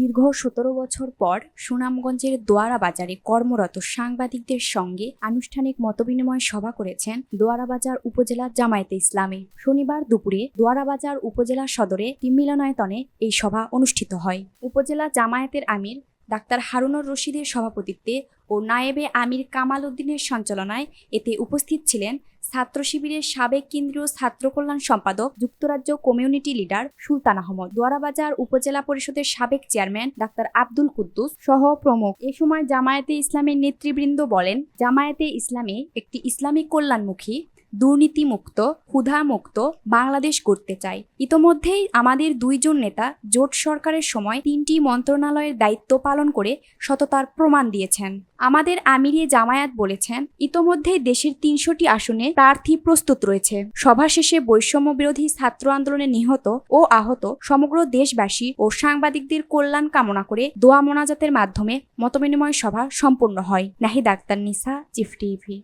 দীর্ঘ সতেরো বছর পর সুনামগঞ্জের দোয়ারা বাজারে কর্মরত সাংবাদিকদের সঙ্গে আনুষ্ঠানিক মতবিনিময় সভা করেছেন দোয়ারাবাজার উপজেলা জামায়াতে ইসলামী। শনিবার দুপুরে দোয়ারাবাজার উপজেলা সদরে মিলনায়তনে এই সভা অনুষ্ঠিত হয়। উপজেলা জামায়াতের আমির ডাক্তার হারুনুর রশিদের সভাপতিত্বে ও নায়েবে আমির কামাল উদ্দিনের সঞ্চালনায় এতে উপস্থিত ছিলেন ছাত্র শিবিরের সাবেক কেন্দ্রীয় ছাত্র কল্যাণ সম্পাদক, যুক্তরাজ্য কমিউনিটি লিডার সুলতান আহমদ, দোয়ারাবাজার উপজেলা পরিষদের সাবেক চেয়ারম্যান ডাক্তার আব্দুল কুদ্দুস সহ প্রমুখ। এ সময় জামায়াতে ইসলামের নেতৃবৃন্দ বলেন, জামায়াতে ইসলামী একটি ইসলামিক কল্যাণমুখী, দুর্নীতিমুক্ত, ক্ষুধামুক্ত বাংলাদেশ করতে চায়। ইতোমধ্যেই আমাদের দুইজন নেতা জোট সরকারের সময় তিনটি মন্ত্রণালয়ের দায়িত্ব পালন করে সততার প্রমাণ দিয়েছেন। আমাদের আমিরিয়ে জামায়াত বলেছেন, ইতোমধ্যেই দেশের তিনশোটি আসনে প্রার্থী প্রস্তুত রয়েছে। সভা শেষে বৈষম্য বিরোধী ছাত্র আন্দোলনে নিহত ও আহত সমগ্র দেশবাসী ও সাংবাদিকদের কল্যাণ কামনা করে দোয়া মোনাজাতের মাধ্যমে মতবিনিময় সভা সম্পূর্ণ হয়। নাহিদ আক্তার নিসা, চিফ টিভি।